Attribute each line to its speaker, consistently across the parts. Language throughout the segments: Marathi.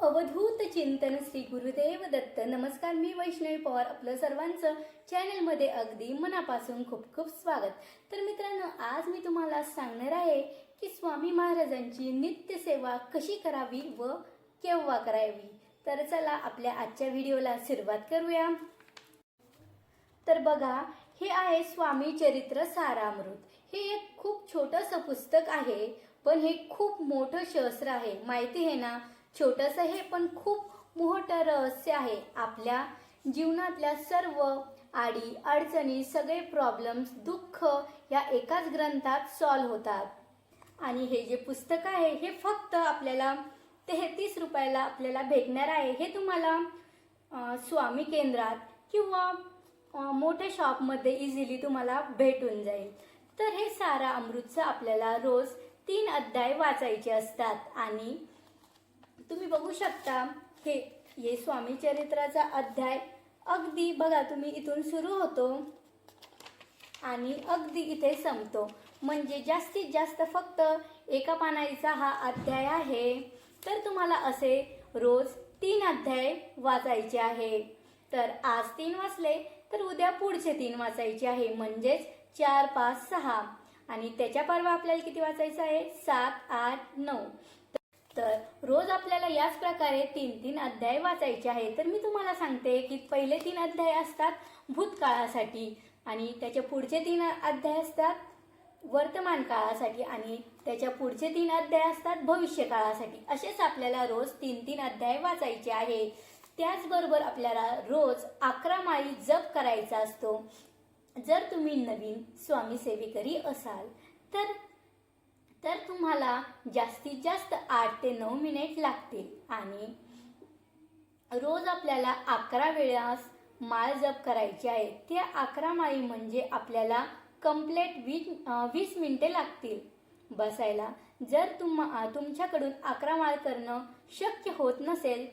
Speaker 1: अवधूत चिंतन श्री गुरुदेव दत्त. नमस्कार मी वैष्णवी पवार. आपलं सर्वांचं चॅनलमध्ये अगदी मनापासून खूप खूप स्वागत. तर मित्रांनो आज मी तुम्हाला सांगणार आहे की स्वामी महाराजांची नित्यसेवा कशी करावी व केव्हा करावी. तर चला आपल्या आजच्या व्हिडिओला सुरुवात करूया. तर बघा हे आहे स्वामी चरित्र सारामृत. हे एक खूप छोटंसं पुस्तक आहे पण हे खूप मोठं शस्त्र आहे. माहिती आहे ना? छोटंसं हे पण खूप मोठं रहस्य आहे. आपल्या जीवनातल्या सर्व आडी अडचणी सगळे प्रॉब्लेम्स दुःख या एकाच ग्रंथात सॉल्व्ह होतात. आणि हे जे पुस्तक आहे हे फक्त आपल्याला तेहतीस रुपयाला आपल्याला भेटणार आहे हे तुम्हाला स्वामी केंद्रात किंवा मोठ्या शॉपमध्ये इझिली तुम्हाला भेटून जाईल. तर हे सारा अमृतचं आपल्याला रोज तीन अध्याय वाचायचे असतात. आणि तुम्ही बघू शकता हे ये स्वामी चरित्राचा अध्याय. अगदी बघा तुम्ही इथून सुरू होतो आणि अगदी इथे संपतो. म्हणजे जास्तीत जास्त फक्त एका पानाईचा हा अध्याय आहे. तर तुम्हाला असे रोज तीन अध्याय वाचायचे आहे. तर आज तीन वाचले तर उद्या पुढचे तीन वाचायचे आहे. म्हणजेच चार पाच सहा. आणि त्याच्या परवा आपल्याला किती वाचायचं आहे? सात आठ नऊ. तर रोज आपल्याला याच प्रकारे तीन तीन अध्याय वाचायचे आहे तर मी तुम्हाला सांगते की पहिले तीन अध्याय असतात भूतकाळासाठी आणि त्याच्या पुढचे तीन अध्याय असतात वर्तमान काळासाठी आणि त्याच्या पुढचे तीन अध्याय असतात भविष्य काळासाठी. असेच आपल्याला रोज तीन तीन अध्याय वाचायचे आहे. त्याचबरोबर आपल्याला रोज अकरा माळी जप करायचा असतो. जर तुम्ही नवीन स्वामी सेवेकरी असाल तर तर तुम्हाला जास्तीत जास्त आठ ते नऊ मिनिट लागतील. आणि रोज आपल्याला अकरा वेळास माळ जप करायची आहे. त्या अकरा माळी म्हणजे आपल्याला कम्प्लेट वीस वीस मिनिटे लागतील. बसायला. जर तुम तुमच्याकडून अकरा माळ करणं शक्य होत नसेल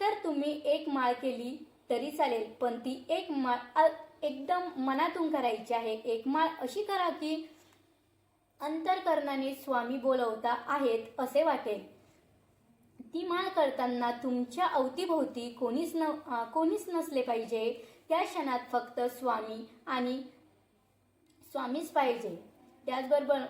Speaker 1: तर तुम्ही एक माळ केली तरी चालेल. पण ती एक माळ एकदम मनातून करायची आहे. एक माळ अशी करा की अंतरकरणाने स्वामी बोलवता आहेत असे वाटेल ती माळ करताना तुमच्या अवतीभोवती कोणीच न कोणीच नसले पाहिजे. त्या क्षणात फक्त स्वामी आणि स्वामीच पाहिजे. त्याचबरोबर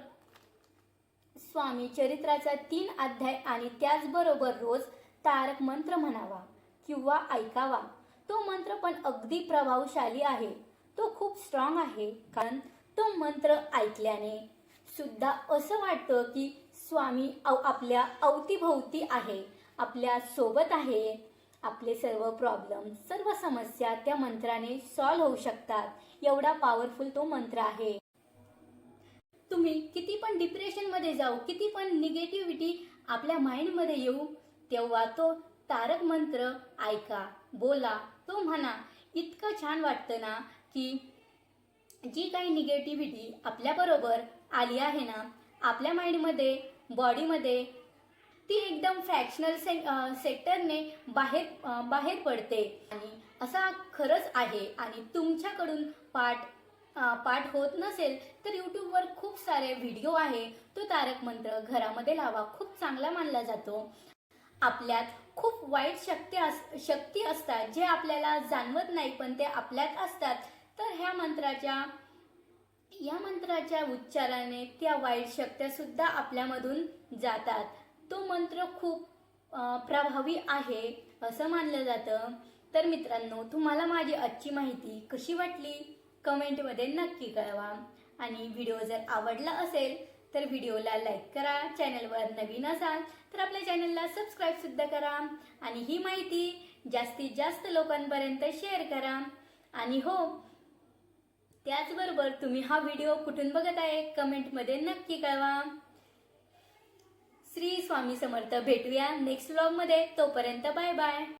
Speaker 1: स्वामी चरित्राचा तीन अध्याय आणि त्याचबरोबर रोज तारक मंत्र म्हणावा किंवा ऐकावा. तो मंत्र पण अगदी प्रभावशाली आहे. तो खूप स्ट्रॉंग आहे कारण तो मंत्र ऐकल्याने सुद्धा असं वाटतं की स्वामी अव- आपल्या अवतीभोवती आहे आपल्यासोबत आहे. आपले सर्व प्रॉब्लेम सर्व समस्या त्या मंत्राने सॉल्व्ह होऊ शकतात. एवढा पॉवरफुल तो मंत्र आहे. तुम्ही किती पण डिप्रेशनमध्ये जाऊ किती पण निगेटिव्हिटी आपल्या माइंडमध्ये येऊ तेव्हा तो तारक मंत्र ऐका बोला तो म्हणा इतकं छान वाटतं ना की जी काही निगेटिव्हिटी आपल्याबरोबर आली आहे ना आपल्या माइंडमध्ये बॉडीमध्ये ती एकदम फ्रॅक्शनल से सेक्टरने बाहेर बाहेर पडते. आणि असा खरंच आहे. आणि तुमच्याकडून पाठ पाठ होत नसेल तर यूट्यूबवर खूप सारे व्हिडिओ आहे. तो तारक मंत्र घरामध्ये लावा. खूप चांगला मानला जातो. आपल्यात खूप वाईट शक्ती अस शक्ती असतात जे आपल्याला जाणवत नाही पण ते आपल्यात असतात. तर ह्या मंत्राच्या या मंत्राच्या उच्चाराने त्या वाईट शक्त्या सुद्धा आपल्यामधून जातात. तो मंत्र खूप प्रभावी आहे असं मानलं जातं. तर मित्रांनो तुम्हाला माझी आजची माहिती कशी वाटली? कमेंटमध्ये नक्की कळवा. आणि व्हिडिओ जर आवडला असेल तर व्हिडिओला लाईक करा चॅनलवर नवीन असाल तर आपल्या चॅनलला सबस्क्राईब सुद्धा करा. आणि ही माहिती जास्तीत जास्त लोकांपर्यंत शेअर करा. आणि हो त्याचबरोबर तुम्ही हा व्हिडिओ कुठून बघत आहे कमेंटमध्ये नक्की कळवा. श्री स्वामी समर्थ भेटूया नेक्स्ट व्लॉगमध्ये तोपर्यंत बाय बाय